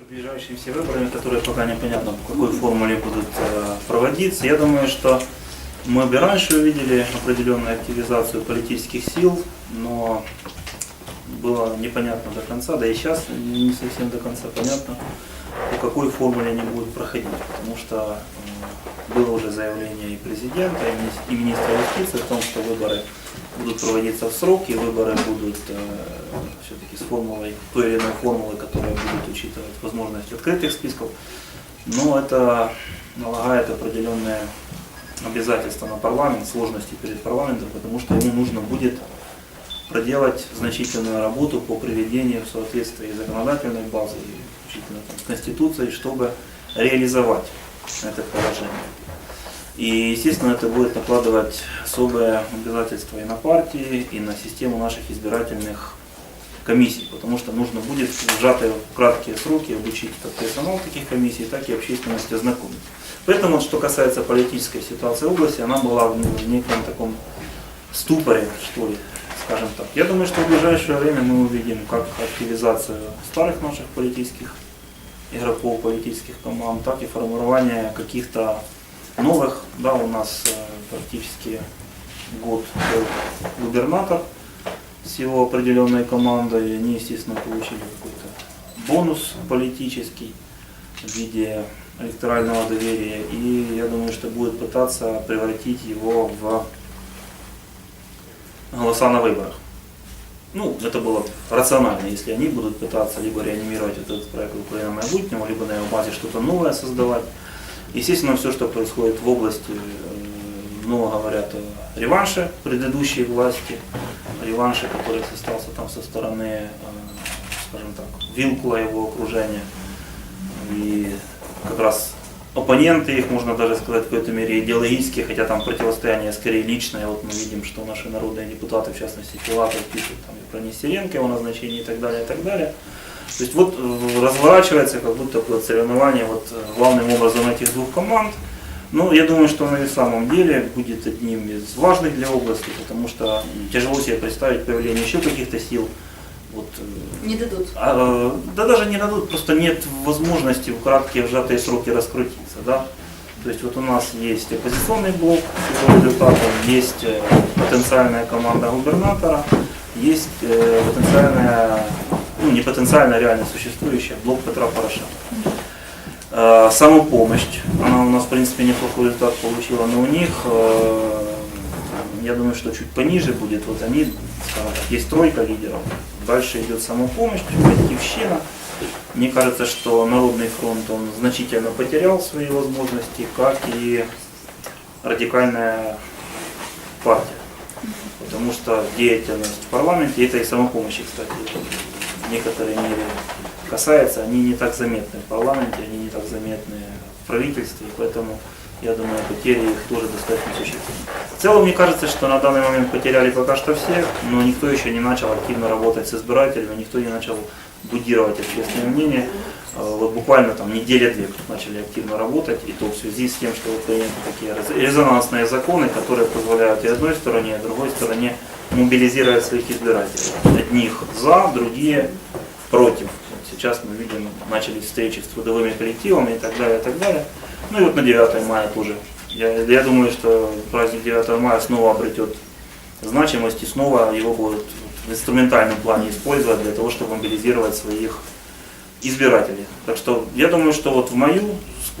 С приближающимися выборами, которые пока непонятно по какой формуле будут э, проводиться, я думаю, что мы бы раньше увидели определенную активизацию политических сил, но было непонятно до конца, да и сейчас не совсем до конца понятно, по какой формуле они будут проходить, потому что э, было уже заявление и президента, и мини- и министра юстиции о том, что выборы будут проводиться в срок, и выборы будут все-таки с формулой, той или иной формулы, которая будет учитывать возможность открытых списков. Но это налагает определенные обязательства на парламент, сложности перед парламентом, потому что ему нужно будет проделать значительную работу по приведению в соответствии законодательной базы и включительно там, с Конституцией, чтобы реализовать это положение. И, естественно, это будет накладывать особые обязательства и на партии, и на систему наших избирательных комиссий, потому что нужно будет в сжатые краткие сроки обучить как персонал таких комиссий, так и общественность ознакомить. Поэтому, что касается политической ситуации в области, она была в, в неком таком ступоре, что ли, скажем так. Я думаю, что в ближайшее время мы увидим как активизацию старых наших политических игроков, политических команд, так и формирование каких-то новых. Да, у нас э, практически год был губернатор с его определенной командой, они, естественно, получили какой-то бонус политический в виде электорального доверия, и я думаю, что будет пытаться превратить его в голоса на выборах. Ну, это было рационально, если они будут пытаться либо реанимировать этот проект Украина майбутнего, либо на его базе что-то новое создавать. Естественно, все, что происходит в области, э, много говорят о реванше предыдущей власти, реванше, который остался там со стороны, э, скажем так, Вилкула его окружения. И как раз оппоненты их, можно даже сказать, в какой-то мере идеологические, хотя там противостояние скорее личное. Вот мы видим, что наши народные депутаты, в частности Филатов, пишут там, и про Нестеренко, его назначение и так далее, и так далее. То есть вот э, разворачивается как будто такое соревнование вот, э, главным образом этих двух команд. Ну, я думаю, что в самом деле будет одним из важных для области, потому что тяжело себе представить появление еще каких-то сил. Вот, э, Не дадут. а, э, да даже не дадут, просто нет возможности в краткие сжатые сроки раскрутиться. Да? То есть вот у нас есть оппозиционный блок с его результатом, есть э, потенциальная команда губернатора, есть потенциальная, ну не потенциально, а реально существующая блок Петра Порошенко. Самопомощь, она у нас в принципе неплохой результат получила, но у них, э, я думаю, что чуть пониже будет, вот они, так, есть тройка лидеров, дальше идет самопомощь, Батькивщина. Мне кажется, что Народный фронт, он значительно потерял свои возможности, как и радикальная партия. Потому что деятельность в парламенте, это и самопомощи, кстати, в некоторой мере касается, они не так заметны в парламенте, они не так заметны в правительстве, поэтому, я думаю, потери их тоже достаточно существенны. В целом, мне кажется, что на данный момент потеряли пока что все, но никто еще не начал активно работать с избирателями, никто не начал будировать общественное мнение. Э, Вот буквально там неделя-две начали активно работать, и то в связи с тем, что вот приняты такие рез- резонансные законы, которые позволяют и одной стороне, и другой стороне мобилизировать своих избирателей. Одних за, другие против. Сейчас мы видим, начались встречи с трудовыми коллективами и так далее, и так далее. Ну и вот на 9 мая тоже. Я, я думаю, что праздник 9 мая снова обретет значимость и снова его будут в инструментальном плане использовать для того, чтобы мобилизировать своих избирателей. Так что я думаю, что вот в маю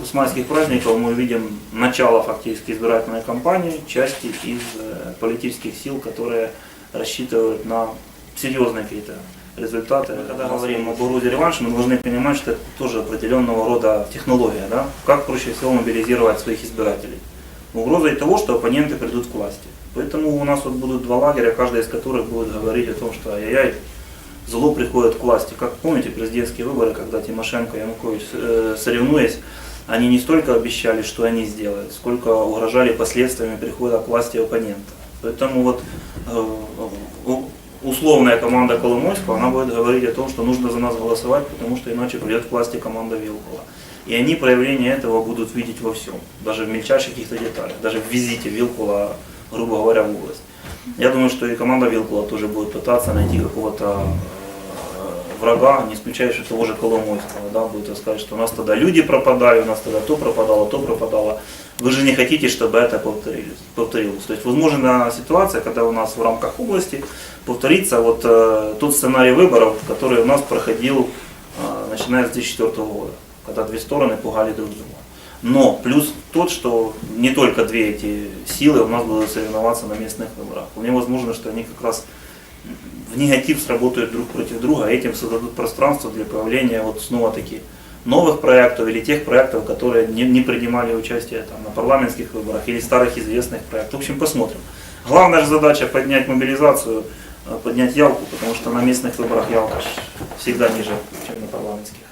с- с майских праздников мы увидим начало фактически избирательной кампании, части из э, политических сил, которые рассчитывают на серьезные какие-то результаты. Мы когда говорим об угрозе реванша, мы должны понимать, что это тоже определенного рода технология, да? как проще всего мобилизировать своих избирателей. Угрозой того, что оппоненты придут к власти. Поэтому у нас вот будут два лагеря, каждый из которых будет говорить о том, что ай-яй-яй, зло приходит к власти. Как помните президентские выборы, когда Тимошенко и Янукович э, соревнуясь, они не столько обещали, что они сделают, сколько угрожали последствиями прихода к власти оппонента. Поэтому вот э, условная команда Коломойского, она будет говорить о том, что нужно за нас голосовать, потому что иначе придет к власти команда Вилкова. И они проявление этого будут видеть во всем, даже в мельчайших каких-то деталях, даже в визите Вилкула, грубо говоря, в область. Я думаю, что и команда Вилкула тоже будет пытаться найти какого-то врага, не исключающего того же Коломойского, да, будет сказать, что у нас тогда люди пропадали, у нас тогда то пропадало, то пропадало. Вы же не хотите, чтобы это повторилось. повторилось. То есть возможна ситуация, когда у нас в рамках области повторится вот э, тот сценарий выборов, который у нас проходил э, начиная с 2004 года, когда две стороны пугали друг друга. Но плюс тот, что не только две эти силы у нас будут соревноваться на местных выборах. Вполне возможно, что они как раз в негатив сработают друг против друга, а этим создадут пространство для появления вот снова таки новых проектов или тех проектов, которые не, не принимали участие там, на парламентских выборах или старых известных проектов. В общем, посмотрим. Главная же задача поднять мобилизацию, э, поднять явку, потому что на местных выборах явка всегда ниже, чем на парламентских.